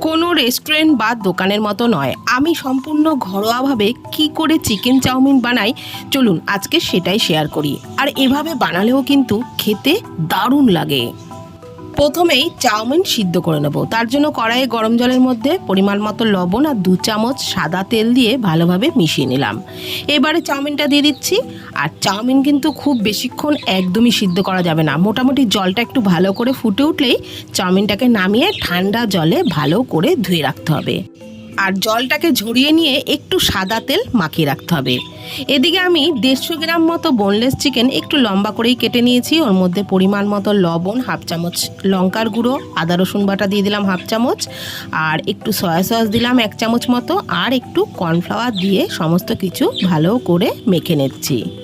কোনো রেস্টুরেন্ট বা দোকানের মতো নয়। আমি সম্পূর্ণ ঘরোয়াভাবে কি করে চিকেন চাউমিন বানাই, চলুন আজকে সেটাই শেয়ার করি। আর এভাবে বানালেও কিন্তু খেতে দারুণ লাগে। প্রথমেই চাউমিন সিদ্ধ করে নেব। তার জন্য কড়াইয়ে গরম জলের মধ্যে পরিমাণ মতো লবণ আর দু চামচ সাদা তেল দিয়ে ভালোভাবে মিশিয়ে নিলাম। এবারে চাউমিনটা দিয়ে দিচ্ছি। আর চাউমিন কিন্তু খুব বেশিক্ষণ একদমই সিদ্ধ করা যাবে না। মোটামুটি জলটা একটু ভালো করে ফুটে উঠলেই চাউমিনটাকে নামিয়ে ঠান্ডা জলে ভালো করে ধুয়ে রাখতে হবে। আর জলটাকে ঝরিয়ে নিয়ে একটু সাদা তেল মাখিয়ে রাখতে হবে। এদিকে আমি দেড়শো গ্রাম মতো বোনলেস চিকেন একটু লম্বা করেই কেটে নিয়েছি। ওর মধ্যে পরিমাণ মতো লবণ, হাফ চামচ লঙ্কার গুঁড়ো, আদা, রসুন বাটা দিয়ে দিলাম হাফ চামচ, আর একটু সয়া সস দিলাম এক চামচ মতো, আর একটু কর্নফ্লাওয়ার দিয়ে সমস্ত কিছু ভালো করে মেখে নিচ্ছি।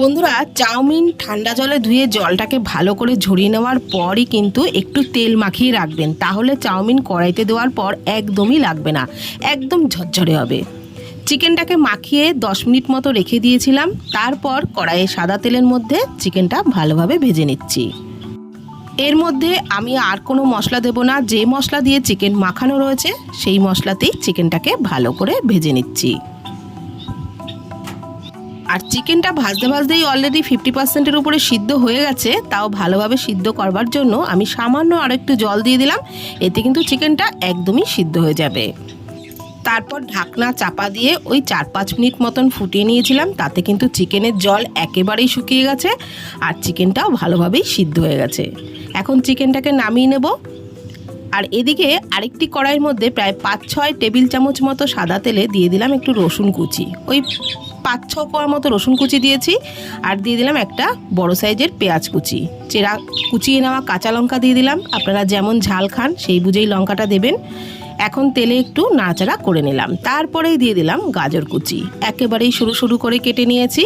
বন্ধুরা, চাউমিন ঠান্ডা জলে ধুয়ে জলটাকে ভালো করে ঝরিয়ে নেওয়ার পরই কিন্তু একটু তেল মাখিয়ে রাখবেন। তাহলে চাউমিন কড়াইতে দেওয়ার পর একদমই লাগবে না, একদম ঝরঝরে হবে। চিকেনটাকে মাখিয়ে দশ মিনিট মতো রেখে দিয়েছিলাম। তারপর কড়াইয়ে সাদা তেলের মধ্যে চিকেনটা ভালোভাবে ভেজে নিচ্ছি। এর মধ্যে আমি আর কোনো মশলা দেব না। যে মশলা দিয়ে চিকেন মাখানো রয়েছে, সেই মশলাতেই চিকেনটাকে ভালো করে ভেজে নিচ্ছি। আর চিকেনটা ভাজতে ভাজতেই অলরেডি ফিফটি পার্সেন্টের উপরে সিদ্ধ হয়ে গেছে, তাও ভালোভাবে সিদ্ধ করবার জন্য আমি সামান্য আর একটু জল দিয়ে দিলাম, এতে কিন্তু চিকেনটা একদমই সিদ্ধ হয়ে যাবে। তারপর ঢাকনা চাপা দিয়ে ওই চার পাঁচ মিনিট মতন ফুটিয়ে নিয়েছিলাম, তাতে কিন্তু চিকেনের জল একেবারেই শুকিয়ে গেছে আর চিকেনটাও ভালোভাবেই সিদ্ধ হয়ে গেছে। এখন চিকেনটাকে নামিয়ে নেব। আর এদিকে আরেকটি কড়াইয়ের মধ্যে প্রায় পাঁচ ছয় টেবিল চামচ মতো সাদা তেলে দিয়ে দিলাম একটু রসুন কুচি। ওই পাঁচ, ছ কোয়ার মতো রসুন কুচি দিয়েছি আর দিয়ে দিলাম একটা বড় সাইজের পেঁয়াজ কুচি। চেরা কুচিয়ে নেওয়া কাঁচা লঙ্কা দিয়ে দিলাম। আপনারা যেমন ঝাল খান সেই বুঝেই লঙ্কাটা দেবেন। এখন তেলে একটু নাড়াচাড়া করে নিলাম। তারপরেই দিয়ে দিলাম গাজর কুচি। একেবারেই সরু সরু করে কেটে নিয়েছি।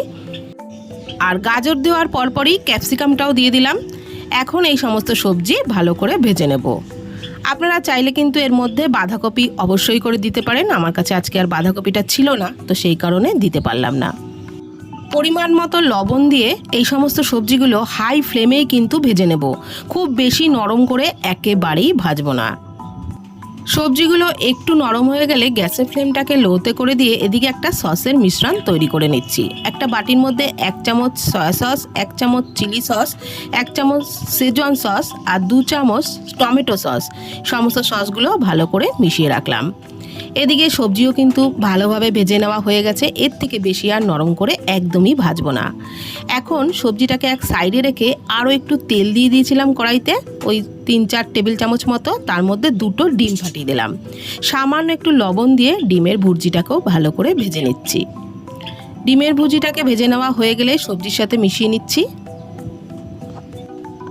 আর গাজর দেওয়ার পরপরই ক্যাপসিকামটাও দিয়ে দিলাম। এখন এই সমস্ত সবজি ভালো করে ভেজে নেব। আপনারা চাইলে কিন্তু এর মধ্যে বাঁধাকপি অবশ্যই করে দিতে পারেন। আমার কাছে আজকে আর বাঁধাকপিটা ছিল না, তো সেই কারণে দিতে পারলাম না। পরিমাণ মতো লবণ দিয়ে এই সমস্ত সবজিগুলো হাই ফ্লেমেই কিন্তু ভেজে নেব। খুব বেশি নরম করে একেবারেই ভাজবো না। সবজিগুলো একটু নরম হয়ে গেলে গ্যাসের ফ্লেমটাকে লোতে করে দিয়ে এদিকে একটা সসের মিশ্রণ তৈরি করে নিচ্ছি। একটা বাটির মধ্যে এক চামচ সয়া সস, এক চামচ চিলি সস, এক চামচ সেজন সস আর দু চামচ টমেটো সস। সমস্ত সসগুলো ভালো করে মিশিয়ে রাখলাম। এদিকে সবজিও কিন্তু ভালোভাবে ভেজে নেওয়া হয়ে গেছে, এর থেকে বেশি আর নরম করে একদমই ভাজবো না। এখন সবজিটাকে এক সাইডে রেখে আরও একটু তেল দিয়ে দিয়েছিলাম কড়াইতে, ওই তিন চার টেবিল চামচ মতো, তার মধ্যে দুটো ডিম ফাটিয়ে দিলাম। সামান্য একটু লবণ দিয়ে ডিমের ভুর্জিটাকেও ভালো করে ভেজে নিচ্ছি। ডিমের ভুজিটাকে ভেজে নেওয়া হয়ে গেলে সবজির সাথে মিশিয়ে নিচ্ছি।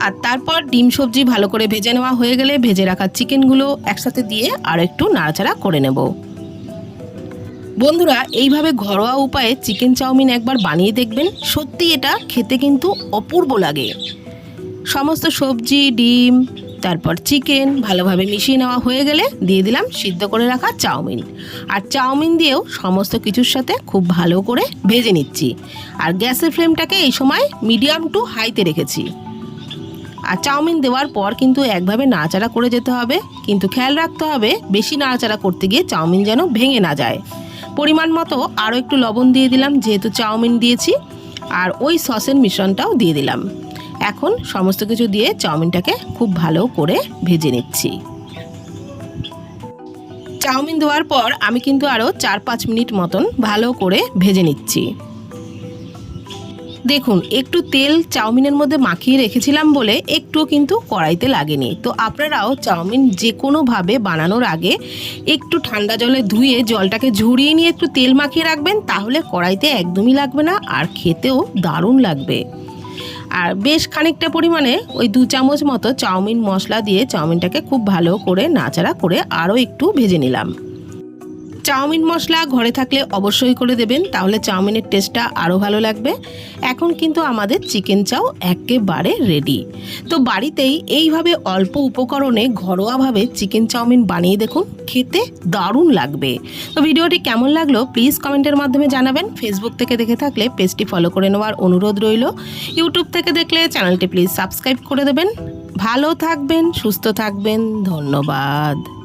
আর তারপর ডিম সবজি ভালো করে ভেজে নেওয়া হয়ে গেলে ভেজে রাখা চিকেনগুলো একসাথে দিয়ে আর একটু নাড়াচাড়া করে নেব। বন্ধুরা, এইভাবে ঘরোয়া উপায়ে চিকেন চাউমিন একবার বানিয়ে দেখবেন। সত্যি এটা খেতে কিন্তু অপূর্ব লাগে। সমস্ত সবজি, ডিম, তারপর চিকেন ভালোভাবে মিশিয়ে নেওয়া হয়ে গেলে দিয়ে দিলাম সিদ্ধ করে রাখা চাউমিন। আর চাউমিন দিয়েও সমস্ত কিছুর সাথে খুব ভালো করে ভেজে নিচ্ছি। আর গ্যাসের ফ্লেমটাকে এই সময় মিডিয়াম টু হাইতে রেখেছি। আর চাউমিন দেওয়ার পর কিন্তু একভাবে নাড়াচাড়া করে যেতে হবে। কিন্তু খেয়াল রাখতে হবে, বেশি নাড়াচাড়া করতে গিয়ে চাউমিন যেন ভেঙে না যায়। পরিমাণ মতো আরও একটু লবণ দিয়ে দিলাম, যেহেতু চাউমিন দিয়েছি। আর ওই সসের মিশ্রণটাও দিয়ে দিলাম। এখন সমস্ত কিছু দিয়ে চাউমিনটাকে খুব ভালো করে ভেজে নিচ্ছি। চাউমিন দেওয়ার পর আমি কিন্তু আরও চার পাঁচ মিনিট মতন ভালো করে ভেজে নিচ্ছি। দেখুন, একটু তেল চাউমিনের মধ্যে মাখিয়ে রেখেছিলাম বলে একটুও কিন্তু কড়াইতে লাগেনি। তো আপনারাও চাউমিন যে কোনোভাবে বানানোর আগে একটু ঠান্ডা জলে ধুয়ে জলটাকে ঝরিয়ে নিয়ে একটু তেল মাখিয়ে রাখবেন, তাহলে কড়াইতে একদমই লাগবে না আর খেতেও দারুণ লাগবে। আর বেশ খানিকটা পরিমাণে ওই দু চামচ মতো চাউমিন মশলা দিয়ে চাউমিনটাকে খুব ভালো করে নাচাড়া করে আরও একটু ভেজে নিলাম। চাউমিন মশলা ঘরে থাকলে অবশ্যই করে দেবেন, তাহলে চাউমিনের টেস্টটা আরও ভালো লাগবে। এখন কিন্তু আমাদের চিকেন চাও একেবারে রেডি তো বাড়িতেই এইভাবে অল্প উপকরণে ঘরোয়াভাবে চিকেন চাউমিন বানিয়ে দেখুন, খেতে দারুণ লাগবে। তো ভিডিওটি কেমন লাগল প্লিজ কমেন্টের মাধ্যমে জানাবেন। ফেসবুক থেকে দেখে থাকলে পেজটি ফলো করে নেওয়ার অনুরোধ রইল। ইউটিউব থেকে দেখলে চ্যানেলটি প্লিজ সাবস্ক্রাইব করে দেবেন। ভালো থাকবেন, সুস্থ থাকবেন, ধন্যবাদ।